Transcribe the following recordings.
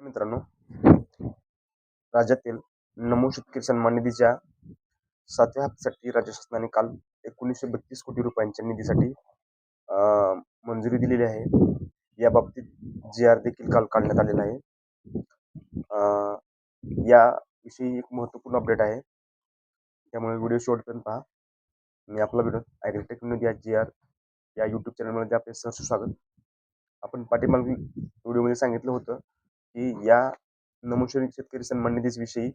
मित्रांनो. राज्यातील नमो शेतकरी सन्मान निधीच्या सातव्या हप्त्यासाठी राज्य शासनाने काल एकोणीसशे बत्तीस कोटी रुपयांच्या निधीसाठी मंजुरी दिलेली आहे. या बाबतीत जी आर देखील काल काढण्यात आलेला आहे. याविषयी एक महत्त्वपूर्ण अपडेट आहे. त्यामुळे व्हिडिओ शेवटपर्यंत पहा. मी आपला व्हिडिओ ॲग्री टेक्नॉलॉजी या जी आर या यूट्यूब चॅनलमध्ये आपले सहर्ष स्वागत. आपण पाठीमागील व्हिडिओमध्ये सांगितलं होतं की या नमोशरी शेतकरी सन्मान निधीविषयी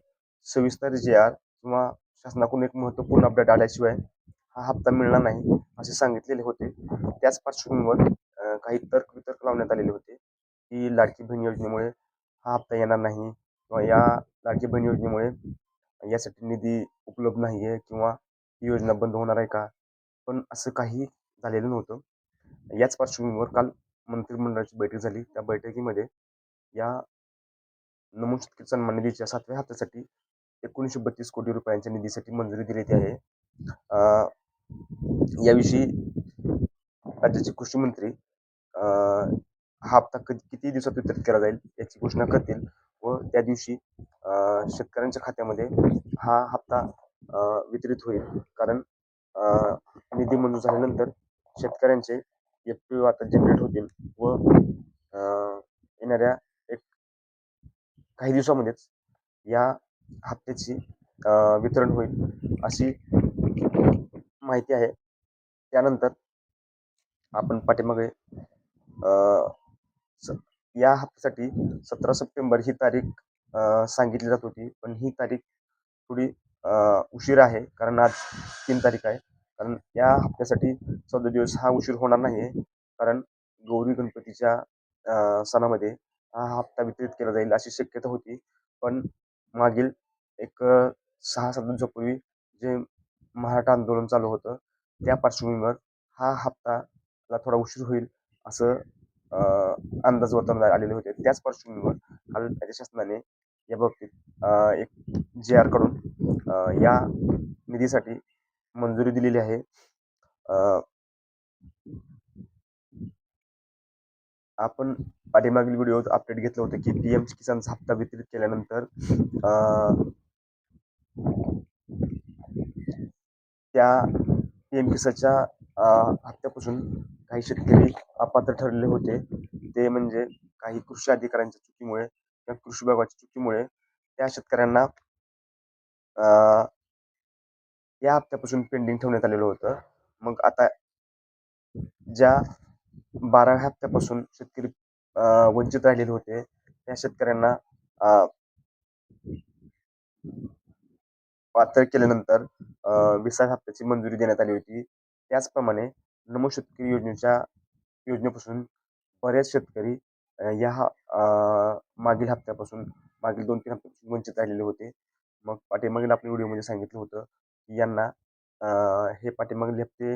सविस्तर जे आर किंवा शासनाकडून एक महत्त्वपूर्ण अपडेट आल्याशिवाय हा हप्ता मिळणार नाही असे सांगितलेले होते. त्याच पार्श्वभूमीवर काही तर्क वितर्क लावण्यात आलेले होते की लाडकी बहीण योजनेमुळे हा हप्ता येणार नाही किंवा या लाडकी बहीण योजनेमुळे यासाठी निधी उपलब्ध नाही आहे किंवा ही योजना बंद होणार आहे का? पण असं काही झालेलं नव्हतं. याच पार्श्वभूमीवर काल मंत्रिमंडळाची बैठक झाली. त्या बैठकीमध्ये या नमो किसान सन्मान निधीच्या सातव्या हातासाठी एकोणीसशे बत्तीस कोटी रुपयांच्या निधीसाठी मंजुरी दिली आहे. याविषयी राज्याचे कृषी मंत्री हा हप्ता कधी किती दिवसात वितरित केला जाईल याची घोषणा करतील व त्या दिवशी शेतकऱ्यांच्या खात्यामध्ये हा हप्ता वितरित होईल. कारण निधी मंजूर झाल्यानंतर शेतकऱ्यांचे एफ पी आता जनरेट होतील व येणाऱ्या काही दिवसामध्येच या हप्त्याची वितरण होईल अशी माहिती आहे. त्यानंतर आपण पाठीमागे स- या हप्त्यासाठी सतरा सप्टेंबर ही तारीख सांगितली जात होती. पण ही तारीख थोडी उशीर आहे कारण आज तीन तारीख आहे. कारण या हप्त्यासाठी चौदा दिवस हा उशीर होणार नाही आहे कारण गौरी गणपतीच्या सणामध्ये हा हप्ता वितरित केला जाईल अशी शक्यता होती. पण मागील एक सहा सात दिवसापूर्वी जे मराठा आंदोलन चालू होतं त्या पार्श्वभूमीवर हा हप्ताला थोडा उशीर होईल असं अंदाज वर्तवण्यात आलेले होते. त्याच पार्श्वभूमीवर काल राज्य शासनाने या बाबतीत एक जे आरकडून या निधीसाठी मंजुरी दिलेली आहे. आपण पाठीमागील व्हिडिओत अपडेट घेतलं होतं की पी एम किसानचा हप्ता वितरित केल्यानंतर त्या पी एम किसानच्या हप्त्यापासून काही शेतकरी अपात्र ठरले होते. ते म्हणजे काही कृषी अधिकाऱ्यांच्या चुकीमुळे किंवा कृषी विभागाच्या चुकीमुळे त्या शेतकऱ्यांना या हप्त्यापासून पेंडिंग ठेवण्यात आलेलं होतं. मग आता ज्या बाराव्या हप्त्यापासून शेतकरी वंचित राहिलेले होते. त्या शेतकऱ्यांना पात्र केल्यानंतर विसाव्या हप्त्याची मंजुरी देण्यात आली होती. त्याचप्रमाणे नमो शेतकरी योजनेच्या योजनेपासून बरेच शेतकरी या मागील हप्त्यापासून मागील दोन तीन हप्त्यापासून वंचित राहिलेले होते. मग पाठीमागील आपल्या व्हिडिओमध्ये सांगितलं होतं की यांना हे पाठीमागील हप्ते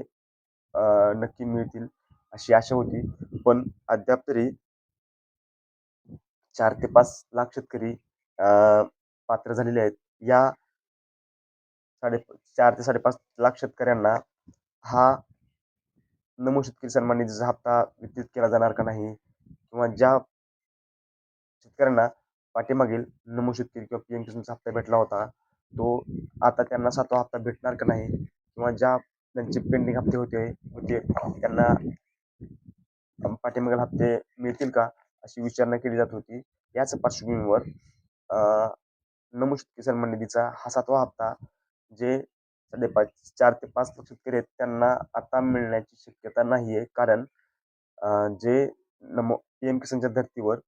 नक्की मिळतील. अशी आशा होती. पण अद्याप तरी चार ते पाच लाख शेतकरी पात्र झालेले आहेत. या साडे चार ते साडेपाच लाख शेतकऱ्यांना हा नमो शेतकरी सन्मान निधीचा हप्ता वितरित केला जाणार का नाही? किंवा ज्या शेतकऱ्यांना पाठीमागील नमो शेतकरी किंवा पी एम किसानचा हप्ता भेटला होता तो आता त्यांना सातवा हप्ता भेटणार का नाही? किंवा ज्या त्यांचे पेंडिंग हप्ते होते होते त्यांना पाठीमागील हप्ते मिळतील का अशी विचारणा केली जात होती. याच पार्श्वभूमीवर अं, नमो शेतकरी निधीचा हा सातवा हप्ता जे साडेपाच चार ते पाच लाख शेतकरी आहेत त्यांना आता मिळण्याची शक्यता नाही आहे कारण जे नमो पी एम किसानच्या धर्तीवर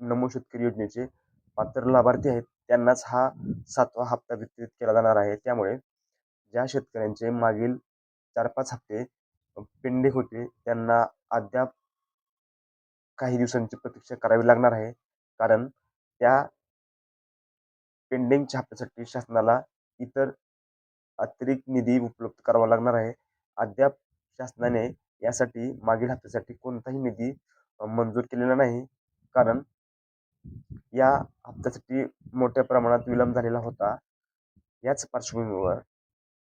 नमो शेतकरी योजनेचे पात्र लाभार्थी आहेत त्यांनाच हा सातवा हप्ता वितरित केला जाणार आहे. त्यामुळे ज्या शेतकऱ्यांचे मागील चार पाच हप्ते पेंडिंग होते त्यांना अद्याप काही दिवसांची प्रतीक्षा करावी लागणार आहे. कारण त्या पेंडिंगच्या हप्त्यासाठी शासनाला इतर अतिरिक्त निधी उपलब्ध करावा लागणार आहे. अद्याप शासनाने यासाठी मागील हप्त्यासाठी कोणताही निधी मंजूर केलेला नाही. कारण या हप्त्यासाठी मोठ्या प्रमाणात विलंब झालेला होता. याच पार्श्वभूमीवर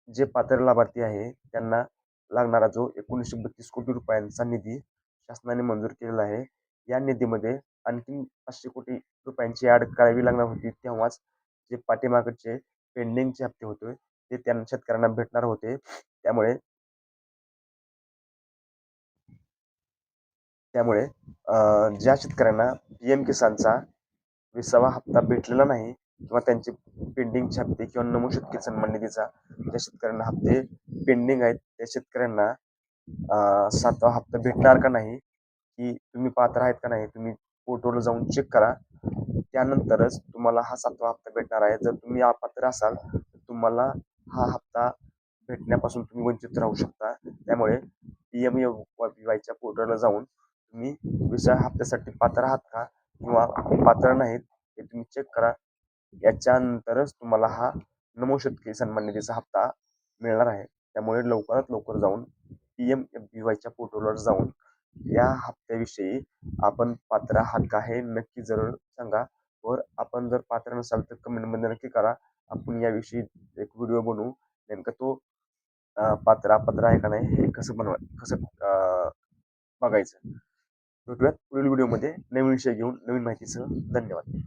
जे पात्र लाभार्थी आहे त्यांना लागणारा जो एकोणीसशे बत्तीस कोटी रुपयांचा निधी शासनाने मंजूर केलेला आहे या निधीमध्ये आणखी पाचशे कोटी रुपयांची ॲड करावी लागणार होती. तेव्हाच जे पाठीमागचे पेंडिंगचे हप्ते होते ते त्यांना शेतकऱ्यांना भेटणार होते. त्यामुळे त्यामुळे ज्या शेतकऱ्यांना पी एम किसानचा विसावा हप्ता भेटलेला नाही किंवा त्यांचे पेंडिंगचे हप्ते किंवा नमो शेतकरी सन्मान निधीचा ज्या शेतकऱ्यांना हप्ते पेंडिंग आहेत त्या शेतकऱ्यांना सातवा हप्ता भेटणार का नाही की तुम्ही पात्र आहेत का नाही तुम्ही पोर्टलवर जाऊन चेक करा. त्यानंतरच तुम्हाला हा सातवा हप्ता भेटणार आहे. जर तुम्ही अपात्र असाल तर तुम्हाला हा हप्ता भेटण्यापासून तुम्ही वंचित राहू शकता. त्यामुळे पी एम वायच्या पोर्टलला जाऊन तुम्ही विसा हप्त्यासाठी पात्र आहात का किंवा पात्र नाहीत हे तुम्ही चेक करा. याच्यानंतरच तुम्हाला हा नमो शेतकरी सन्मान निधीचा हप्ता मिळणार आहे. त्यामुळे लवकरात लवकर जाऊन पी एम एफ बी वायच्या पोर्टलवर जाऊन या हप्त्याविषयी आपण पात्र आहात का हे नक्की जरूर सांगा. वर आपण जर पात्र नसाल तर कमेंटमध्ये नक्की करा. आपण याविषयी एक व्हिडिओ बनवू. नेमकं तो पात्र अपात्र आहे का नाही हे कसं बनवा कसं बघायचं. भेटूयात पुढील व्हिडिओमध्ये नवीन विषय घेऊन नवीन माहितीसह धन्यवाद.